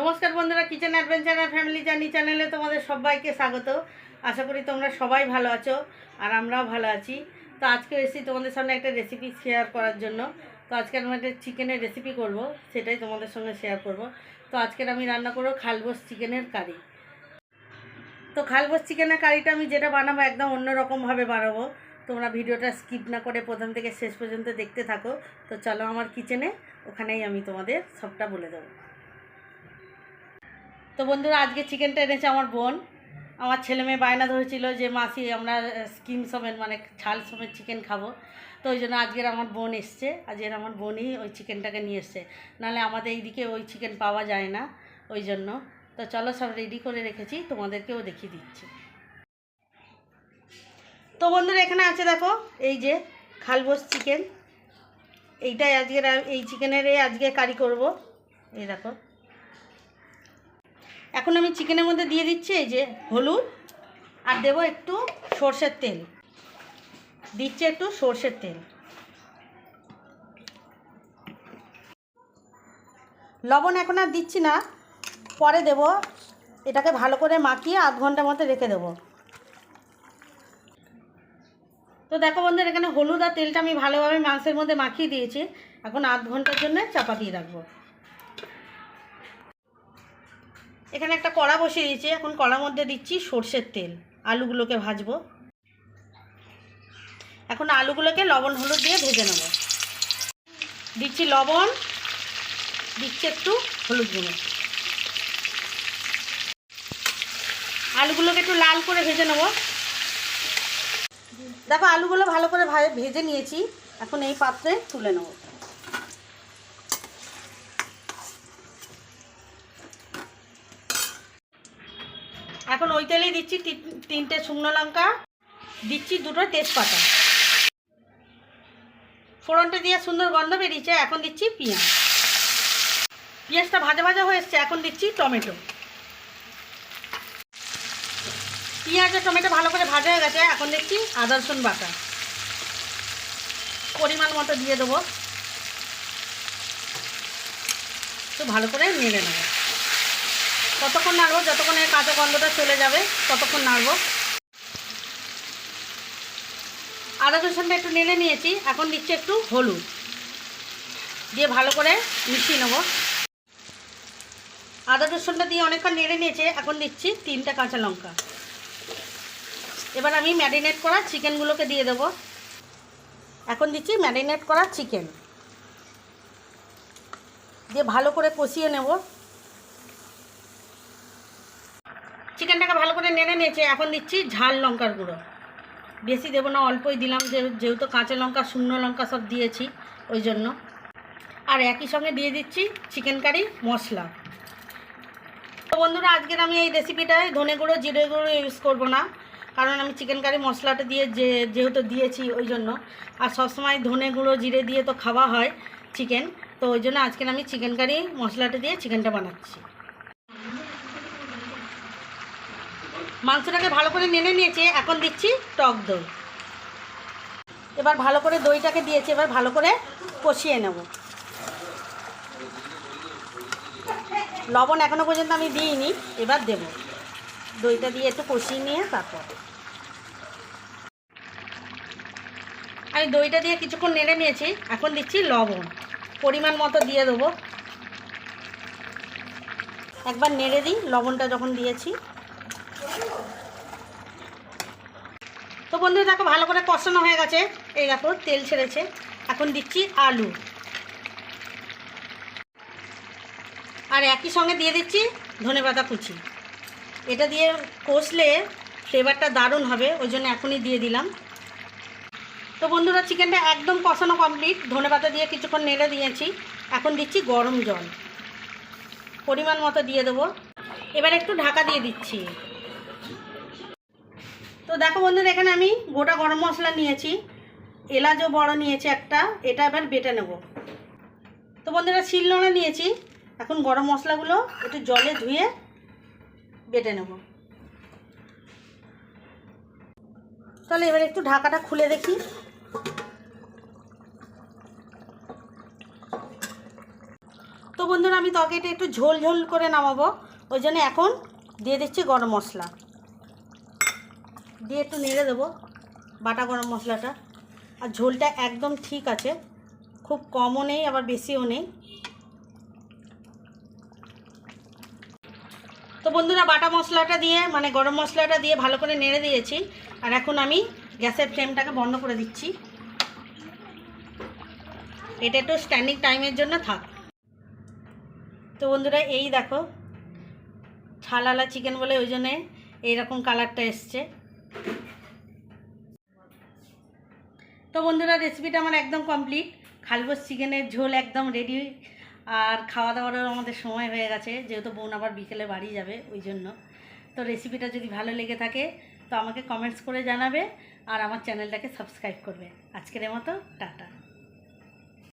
নমস্কার বন্ধুরা kitchen adventure আর ফ্যামিলি জার্নি চ্যানেলে তোমাদের সবাইকে স্বাগত। আশা করি তোমরা সবাই ভালো আছো আর আমরাও ভালো আছি। তো আজকে এসেছি তোমাদের সামনে একটা রেসিপি শেয়ার করার জন্য। তো আজকে আমি একটা চিকেনের রেসিপি করব, সেটাই তোমাদের সঙ্গে শেয়ার করব। তো আজকের আমি রান্না করব খালবোস চিকেনের কারি তো খালবোস চিকেনের কারিটা আমি যেটা বানাবো, একদম অন্যরকমভাবে বানাবো। তোমরা ভিডিওটা স্কিপ না করে প্রথম থেকে শেষ পর্যন্ত দেখতে থাকো। তো চলো আমার কিচেনে ওখানেই আমি তোমাদের সবটা বলে দেবো। তো বন্ধুরা, আজকে চিকেনটা এনেছে আমার বোন। আমার ছেলে মেয়ে বায়না ধরেছিল যে, মাসি, আমরা স্কিম সমেত মানে ছাল সমেত চিকেন খাব। তো ওই জন্য আজকের আমার বোন এসছে। আজকের আমার বোনই ওই চিকেনটাকে নিয়ে এসছে। নাহলে আমাদের এইদিকে ওই চিকেন পাওয়া যায় না, ওই জন্য। তো চলো, সব রেডি করে রেখেছি। তোমাদেরকেও দেখিয়ে দিচ্ছি। তো বন্ধুরা, এখানে আছে দেখো, এই যে খালবোস চিকেন। এইটাই আজকের, এই চিকেনেরই আজকে কারি করব। এই দেখো। এখন আমি চিকেনের মধ্যে দিয়ে দিচ্ছি এই যে হলুদ, আর দেবো একটু সর্ষের তেল। দিচ্ছি একটু সর্ষের তেল। লবণ এখন আর দিচ্ছি না, পরে দেব। এটাকে ভালো করে মাখিয়ে আধ ঘণ্টার মতো রেখে দেবো। তো দেখো বন্ধুরা, এখানে হলুদ আর তেলটা আমি ভালোভাবে মাংসের মধ্যে মাখিয়ে দিয়েছি। এখন আধ ঘণ্টার জন্য চাপা দিয়ে রাখব। এখানে একটা কড়া বসিয়ে দিয়েছি। এখন কড়ার মধ্যে দিচ্ছি সর্ষের তেল। আলুগুলোকে ভাজবো। এখন আলুগুলোকে লবণ, হলুদ দিয়ে ভেজে নেব। দিচ্ছি লবণ, দিচ্ছি একটু হলুদ গুঁড়ো। আলুগুলোকে একটু লাল করে ভেজে নেব। দেখো, আলুগুলো ভালো করে ভেজে নিয়েছি। এখন এই পাত্রে তুলে নেব। এখন ওই তেলেই দিচ্ছি তিনটে শুকনো লঙ্কা, দিচ্ছি দুটো তেজপাতা। ফোড়নটা দিয়ে সুন্দর গন্ধ বেরিয়েছে, এখন দিচ্ছি পেঁয়াজ। পেঁয়াজটা ভাজা ভাজা হয়ে এসছে, এখন দিচ্ছি টমেটো। পেঁয়াজ আর টমেটো ভালো করে ভাজা হয়ে গেছে, এখন দিচ্ছি আদা রসুন বাটা। পরিমাণ মতো দিয়ে দেবো। তো ভালো করে নেড়ে নেব। ততক্ষণ নাড়বো, যতক্ষণ এর কাঁচা গন্ধটা চলে যাবে, ততক্ষণ নাড়বো। আদা রসুনটা একটু নেড়ে নিয়েছি, এখন দিচ্ছি একটু হলুদ। দিয়ে ভালো করে মিশিয়ে নেব। আদা রসুনটা দিয়ে অনেকক্ষণ নেড়ে নিয়েছে, এখন দিচ্ছি তিনটা কাঁচা লঙ্কা। এবার আমি ম্যারিনেট করা চিকেনগুলোকে দিয়ে দেবো। এখন দিচ্ছি ম্যারিনেট করা চিকেন। দিয়ে ভালো করে কষিয়ে নেব চিকেনটাকে ভালো করে নেড়ে নিয়েছে, এখন দিচ্ছি ঝাল লঙ্কার গুঁড়ো। বেশি দেবো না, অল্পই দিলাম যেহেতু কাঁচা লঙ্কা, শুকনো লঙ্কা সব দিয়েছি, ওই জন্য। আর একই সঙ্গে দিয়ে দিচ্ছি চিকেন কারি মশলা। তো বন্ধুরা, আজকের আমি এই রেসিপিটায় ধনে গুঁড়ো, জিরে গুঁড়ো ইউজ করব না, কারণ আমি চিকেন কারি মশলাটা দিয়ে যে যেহেতু দিয়েছি, ওই জন্য। আর সবসময় ধনে গুঁড়ো, জিরে দিয়ে তো খাওয়া হয় চিকেন, তো ওই জন্য আজকের আমি চিকেন কারি মশলাটা দিয়ে চিকেনটা বানাচ্ছি। মাংসটাকে ভালো করে নেড়ে নিয়েছে, এখন দিচ্ছি টক দই। এবার ভালো করে দইটাকে দিয়েছি, এবার ভালো করে কষিয়ে নেব। লবণ এখনও পর্যন্ত আমি দিইনি, এবার দেব। দইটা দিয়ে একটু কষিয়ে নিয়ে তারপর। আমি দইটা দিয়ে কিছুক্ষণ নেড়ে নিয়েছি, এখন দিচ্ছি লবণ। পরিমাণ মতো দিয়ে দেবো। একবার নেড়ে দিই, লবণটা যখন দিয়েছি। তো বন্ধু দেখো ভালো করে কষানো হয়ে গেছে। এই দেখো, তেল ছেড়েছে। এখন দিচ্ছি আলু। আর একই সঙ্গে দিয়ে দিচ্ছি ধনেপাতা কুচি। এটা দিয়ে কষলে ফ্লেভারটা দারুণ হবে, ওই জন্য এখনই দিয়ে দিলাম। তো বন্ধুরা চিকেনটা একদম কষানো কমপ্লিট ধনেপাতা দিয়ে কিছুক্ষণ নেড়ে দিয়েছি। এখন দিচ্ছি গরম জল। পরিমাণ মতো দিয়ে দেবো। এবার একটু ঢাকা দিয়ে দিচ্ছি। তো দেখো বন্ধুরা, এখানে আমি গোটা গরম মশলা নিয়েছি, এলাচও বড় নিয়েছি একটা, এটা এবার বেটে নেব। তো বন্ধুরা, শিলনোড়া নিয়েছি, এখন গরম মশলাগুলো একটু জলে ধুয়ে বেটে নেব। তাহলে এবার একটু ঢাকাটা খুলে দেখি। তো বন্ধুরা, আমি তরকারিটা একটু ঝোল ঝোল করে নামাবো, ওই জন্য এখন দিয়ে দিচ্ছি গরম মশলা। দিয়ে একটু নেড়ে দেবো বাটা গরম মশলাটা। আর ঝোলটা একদম ঠিক আছে, খুব কমও নেই, আবার বেশিও নেই। তো বন্ধুরা, বাটা মশলাটা দিয়ে মানে গরম মশলাটা দিয়ে ভালো করে নেড়ে দিয়েছি। আর এখন আমি গ্যাসের ফ্লেমটাকে বন্ধ করে দিচ্ছি। এটা একটু স্ট্যান্ডিং টাইমের জন্য থাক। তো বন্ধুরা, এই দেখো ছালালা চিকেন বলে ওই জন্যে এইরকম কালারটা এসছে। তো বন্ধুরা রেসিপিটা আমার একদম কমপ্লিট খালবোস চিকেনের ঝোল একদম রেডি আর খাওয়া দাওয়ারও আমাদের সময় হয়ে গেছে, যেহেতু বোন আবার বিকেলে বাড়ি যাবে, ওই জন্য। তো রেসিপিটা যদি ভালো লেগে থাকে, তো আমাকে কমেন্টস করে জানাবে, আর আমার চ্যানেলটাকে সাবস্ক্রাইব করবে। আজকের মতো, টাটা।